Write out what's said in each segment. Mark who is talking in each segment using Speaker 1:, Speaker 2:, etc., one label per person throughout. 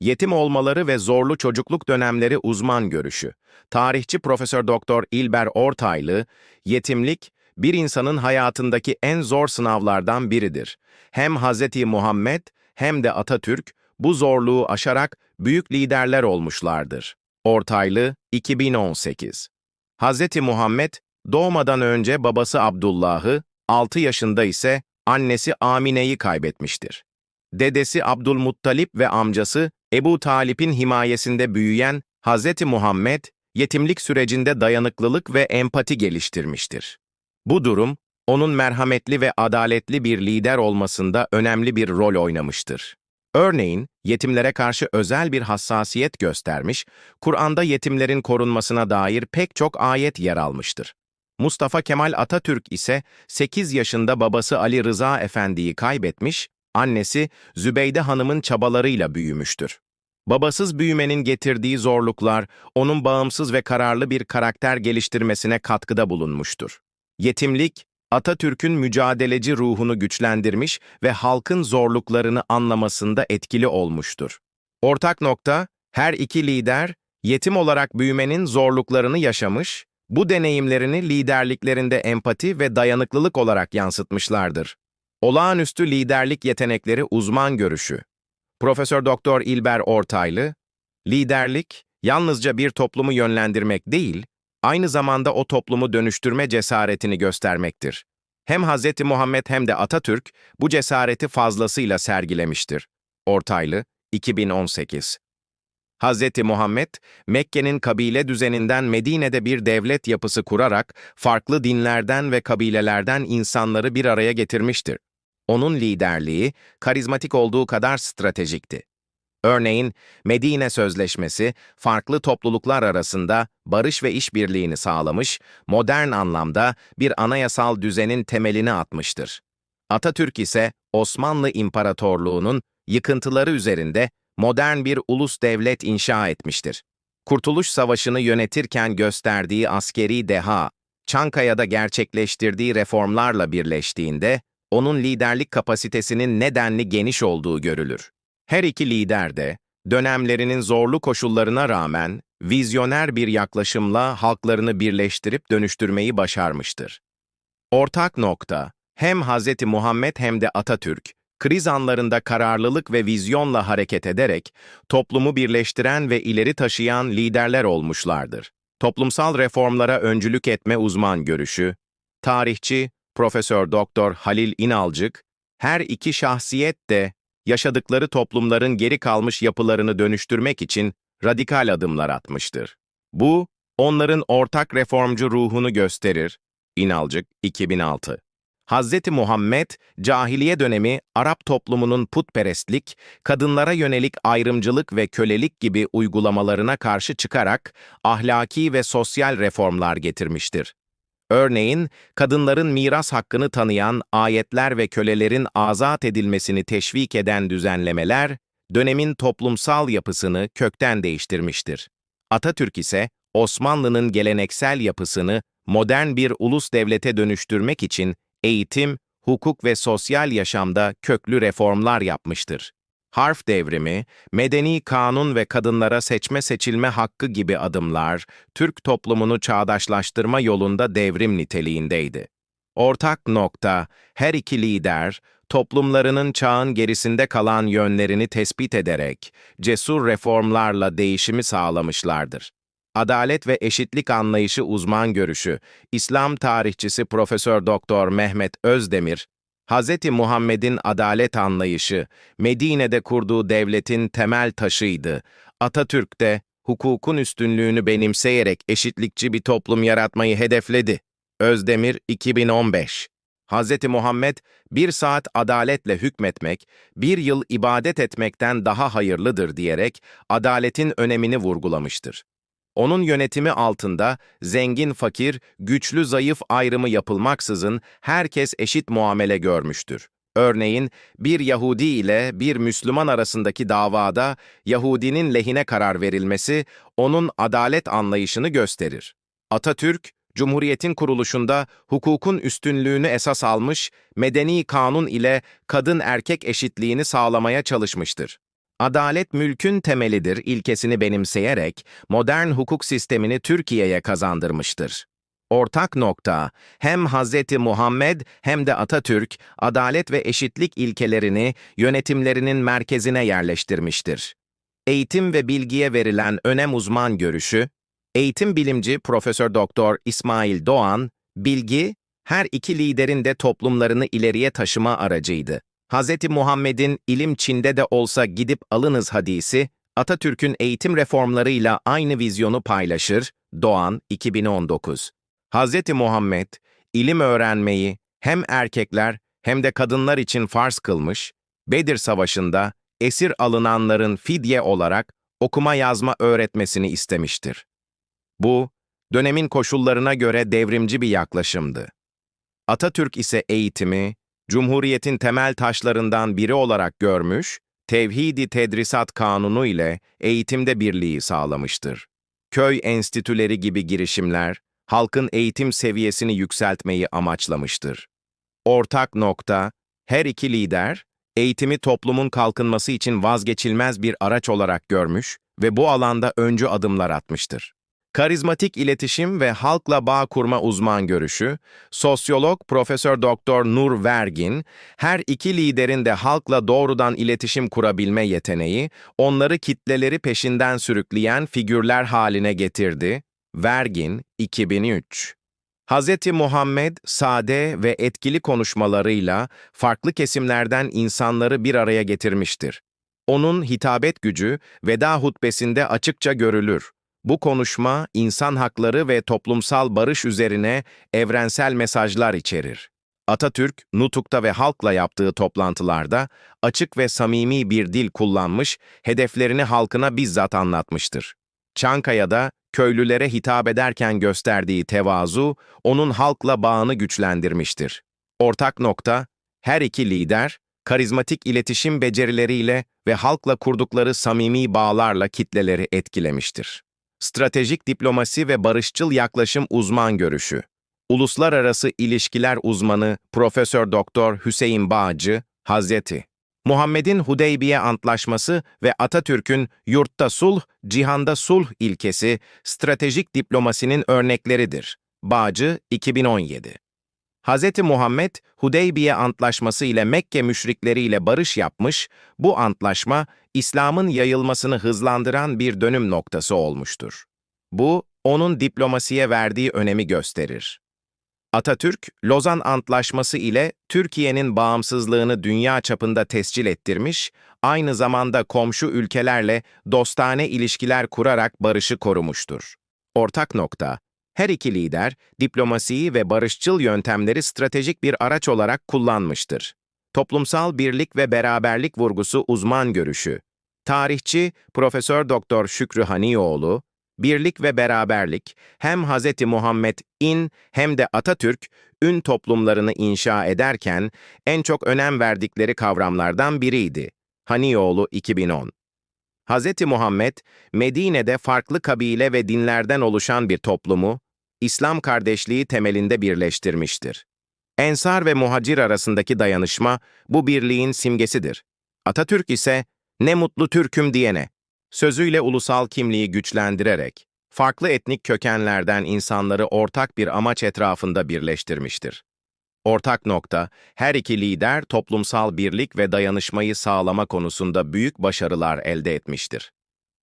Speaker 1: Yetim olmaları ve zorlu çocukluk dönemleri uzman görüşü. Tarihçi Profesör Doktor İlber Ortaylı, yetimlik bir insanın hayatındaki en zor sınavlardan biridir. Hem Hz. Muhammed hem de Atatürk bu zorluğu aşarak büyük liderler olmuşlardır. Ortaylı 2018 Hz. Muhammed doğmadan önce babası Abdullah'ı, 6 yaşında ise annesi Amine'yi kaybetmiştir. Dedesi Abdülmuttalip ve amcası Ebu Talip'in himayesinde büyüyen Hz. Muhammed, yetimlik sürecinde dayanıklılık ve empati geliştirmiştir. Bu durum, onun merhametli ve adaletli bir lider olmasında önemli bir rol oynamıştır. Örneğin, yetimlere karşı özel bir hassasiyet göstermiş, Kur'an'da yetimlerin korunmasına dair pek çok ayet yer almıştır. Mustafa Kemal Atatürk ise 8 yaşında babası Ali Rıza Efendi'yi kaybetmiş, annesi Zübeyde Hanım'ın çabalarıyla büyümüştür. Babasız büyümenin getirdiği zorluklar, onun bağımsız ve kararlı bir karakter geliştirmesine katkıda bulunmuştur. Yetimlik, Atatürk'ün mücadeleci ruhunu güçlendirmiş ve halkın zorluklarını anlamasında etkili olmuştur. Ortak nokta, her iki lider, yetim olarak büyümenin zorluklarını yaşamış, bu deneyimlerini liderliklerinde empati ve dayanıklılık olarak yansıtmışlardır. Olağanüstü liderlik yetenekleri uzman görüşü. Profesör Doktor İlber Ortaylı, liderlik yalnızca bir toplumu yönlendirmek değil, aynı zamanda o toplumu dönüştürme cesaretini göstermektir. Hem Hz. Muhammed hem de Atatürk bu cesareti fazlasıyla sergilemiştir. Ortaylı, 2018 Hz. Muhammed, Mekke'nin kabile düzeninden Medine'de bir devlet yapısı kurarak farklı dinlerden ve kabilelerden insanları bir araya getirmiştir. Onun liderliği, karizmatik olduğu kadar stratejikti. Örneğin, Medine Sözleşmesi, farklı topluluklar arasında barış ve işbirliğini sağlamış, modern anlamda bir anayasal düzenin temelini atmıştır. Atatürk ise Osmanlı İmparatorluğu'nun yıkıntıları üzerinde modern bir ulus devlet inşa etmiştir. Kurtuluş Savaşı'nı yönetirken gösterdiği askeri deha, Çankaya'da gerçekleştirdiği reformlarla birleştiğinde, onun liderlik kapasitesinin nedenli geniş olduğu görülür. Her iki lider de, dönemlerinin zorlu koşullarına rağmen, vizyoner bir yaklaşımla halklarını birleştirip dönüştürmeyi başarmıştır. Ortak nokta, hem Hz. Muhammed hem de Atatürk, kriz anlarında kararlılık ve vizyonla hareket ederek, toplumu birleştiren ve ileri taşıyan liderler olmuşlardır. Toplumsal reformlara öncülük etme uzman görüşü, tarihçi Profesör Doktor Halil İnalcık, her iki şahsiyet de yaşadıkları toplumların geri kalmış yapılarını dönüştürmek için radikal adımlar atmıştır. Bu, onların ortak reformcu ruhunu gösterir. İnalcık 2006 Hz. Muhammed, cahiliye dönemi Arap toplumunun putperestlik, kadınlara yönelik ayrımcılık ve kölelik gibi uygulamalarına karşı çıkarak ahlaki ve sosyal reformlar getirmiştir. Örneğin, kadınların miras hakkını tanıyan ayetler ve kölelerin azat edilmesini teşvik eden düzenlemeler, dönemin toplumsal yapısını kökten değiştirmiştir. Atatürk ise, Osmanlı'nın geleneksel yapısını modern bir ulus devlete dönüştürmek için eğitim, hukuk ve sosyal yaşamda köklü reformlar yapmıştır. Harf devrimi, medeni kanun ve kadınlara seçme seçilme hakkı gibi adımlar, Türk toplumunu çağdaşlaştırma yolunda devrim niteliğindeydi. Ortak nokta, her iki lider, toplumlarının çağın gerisinde kalan yönlerini tespit ederek, cesur reformlarla değişimi sağlamışlardır. Adalet ve eşitlik anlayışı uzman görüşü, İslam tarihçisi Profesör Doktor Mehmet Özdemir, Hz. Muhammed'in adalet anlayışı, Medine'de kurduğu devletin temel taşıydı. Atatürk de hukukun üstünlüğünü benimseyerek eşitlikçi bir toplum yaratmayı hedefledi. Özdemir 2015 Hz. Muhammed, bir saat adaletle hükmetmek, bir yıl ibadet etmekten daha hayırlıdır diyerek adaletin önemini vurgulamıştır. Onun yönetimi altında zengin fakir, güçlü zayıf ayrımı yapılmaksızın herkes eşit muamele görmüştür. Örneğin bir Yahudi ile bir Müslüman arasındaki davada Yahudinin lehine karar verilmesi onun adalet anlayışını gösterir. Atatürk, Cumhuriyetin kuruluşunda hukukun üstünlüğünü esas almış, medeni kanun ile kadın erkek eşitliğini sağlamaya çalışmıştır. Adalet mülkün temelidir ilkesini benimseyerek modern hukuk sistemini Türkiye'ye kazandırmıştır. Ortak nokta, hem Hz. Muhammed hem de Atatürk, adalet ve eşitlik ilkelerini yönetimlerinin merkezine yerleştirmiştir. Eğitim ve bilgiye verilen önem uzman görüşü, eğitim bilimci Profesör Doktor İsmail Doğan, bilgi, her iki liderin de toplumlarını ileriye taşıma aracıydı. Hz. Muhammed'in ilim Çin'de de olsa gidip alınız hadisi, Atatürk'ün eğitim reformlarıyla aynı vizyonu paylaşır, Doğan 2019. Hz. Muhammed, ilim öğrenmeyi hem erkekler hem de kadınlar için farz kılmış, Bedir Savaşı'nda esir alınanların fidye olarak okuma yazma öğretmesini istemiştir. Bu, dönemin koşullarına göre devrimci bir yaklaşımdı. Atatürk ise eğitimi, Cumhuriyetin temel taşlarından biri olarak görmüş, Tevhidi Tedrisat Kanunu ile eğitimde birliği sağlamıştır. Köy enstitüleri gibi girişimler, halkın eğitim seviyesini yükseltmeyi amaçlamıştır. Ortak nokta, her iki lider, eğitimi toplumun kalkınması için vazgeçilmez bir araç olarak görmüş ve bu alanda öncü adımlar atmıştır. Karizmatik iletişim ve halkla bağ kurma uzman görüşü, sosyolog Profesör Doktor Nur Vergin, her iki liderin de halkla doğrudan iletişim kurabilme yeteneği, onları kitleleri peşinden sürükleyen figürler haline getirdi. Vergin, 2003 Hz. Muhammed, sade ve etkili konuşmalarıyla farklı kesimlerden insanları bir araya getirmiştir. Onun hitabet gücü veda hutbesinde açıkça görülür. Bu konuşma, insan hakları ve toplumsal barış üzerine evrensel mesajlar içerir. Atatürk, Nutuk'ta ve halkla yaptığı toplantılarda açık ve samimi bir dil kullanmış, hedeflerini halkına bizzat anlatmıştır. Çankaya'da köylülere hitap ederken gösterdiği tevazu, onun halkla bağını güçlendirmiştir. Ortak nokta, her iki lider, karizmatik iletişim becerileriyle ve halkla kurdukları samimi bağlarla kitleleri etkilemiştir. Stratejik diplomasi ve barışçıl yaklaşım uzman görüşü. Uluslararası ilişkiler uzmanı Profesör Doktor Hüseyin Bağcı, Hazreti Muhammed'in Hudeybiye Antlaşması ve Atatürk'ün yurtta sulh, cihanda sulh ilkesi stratejik diplomasinin örnekleridir. Bağcı 2017 Hz. Muhammed, Hudeybiye Antlaşması ile Mekke müşrikleriyle barış yapmış, bu antlaşma, İslam'ın yayılmasını hızlandıran bir dönüm noktası olmuştur. Bu, onun diplomasiye verdiği önemi gösterir. Atatürk, Lozan Antlaşması ile Türkiye'nin bağımsızlığını dünya çapında tescil ettirmiş, aynı zamanda komşu ülkelerle dostane ilişkiler kurarak barışı korumuştur. Ortak nokta, her iki lider, diplomasiyi ve barışçıl yöntemleri stratejik bir araç olarak kullanmıştır. Toplumsal birlik ve beraberlik vurgusu uzman görüşü. Tarihçi Profesör Doktor Şükrü Hanioğlu, birlik ve beraberlik hem Hz. Muhammed İn hem de Atatürk ün toplumlarını inşa ederken en çok önem verdikleri kavramlardan biriydi. Hanioğlu 2010 Hz. Muhammed, Medine'de farklı kabile ve dinlerden oluşan bir toplumu, İslam kardeşliği temelinde birleştirmiştir. Ensar ve muhacir arasındaki dayanışma bu birliğin simgesidir. Atatürk ise ne mutlu Türk'üm diyene, sözüyle ulusal kimliği güçlendirerek, farklı etnik kökenlerden insanları ortak bir amaç etrafında birleştirmiştir. Ortak nokta, her iki lider toplumsal birlik ve dayanışmayı sağlama konusunda büyük başarılar elde etmiştir.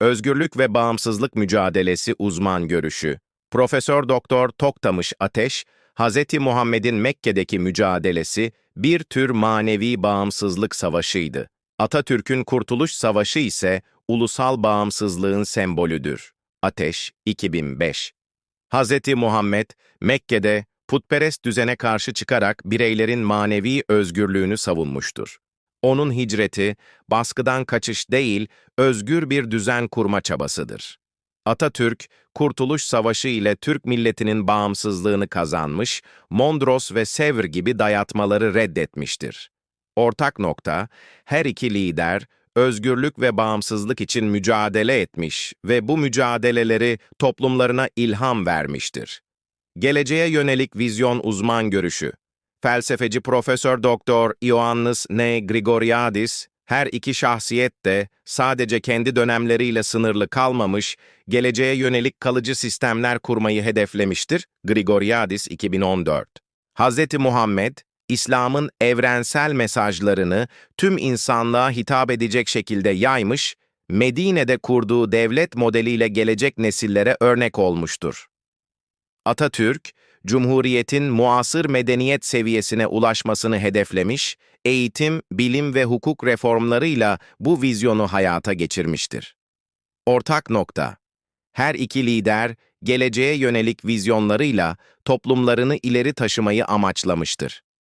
Speaker 1: Özgürlük ve bağımsızlık mücadelesi uzman görüşü. Profesör Doktor Toktamış Ateş, Hz. Muhammed'in Mekke'deki mücadelesi bir tür manevi bağımsızlık savaşıydı. Atatürk'ün Kurtuluş Savaşı ise ulusal bağımsızlığın sembolüdür. Ateş 2005 Hz. Muhammed, Mekke'de putperest düzene karşı çıkarak bireylerin manevi özgürlüğünü savunmuştur. Onun hicreti, baskıdan kaçış değil, özgür bir düzen kurma çabasıdır. Atatürk, Kurtuluş Savaşı ile Türk milletinin bağımsızlığını kazanmış, Mondros ve Sevr gibi dayatmaları reddetmiştir. Ortak nokta, her iki lider, özgürlük ve bağımsızlık için mücadele etmiş ve bu mücadeleleri toplumlarına ilham vermiştir. Geleceğe yönelik vizyon uzman görüşü. Felsefeci Profesör Doktor Ioannis N. Grigoriadis, Her iki şahsiyet de sadece kendi dönemleriyle sınırlı kalmamış, geleceğe yönelik kalıcı sistemler kurmayı hedeflemiştir. Grigoriadis 2014 Hz. Muhammed, İslam'ın evrensel mesajlarını tüm insanlığa hitap edecek şekilde yaymış, Medine'de kurduğu devlet modeliyle gelecek nesillere örnek olmuştur. Atatürk, Cumhuriyet'in muasır medeniyet seviyesine ulaşmasını hedeflemiş, eğitim, bilim ve hukuk reformlarıyla bu vizyonu hayata geçirmiştir. Ortak nokta Her iki lider, geleceğe yönelik vizyonlarıyla toplumlarını ileri taşımayı amaçlamıştır.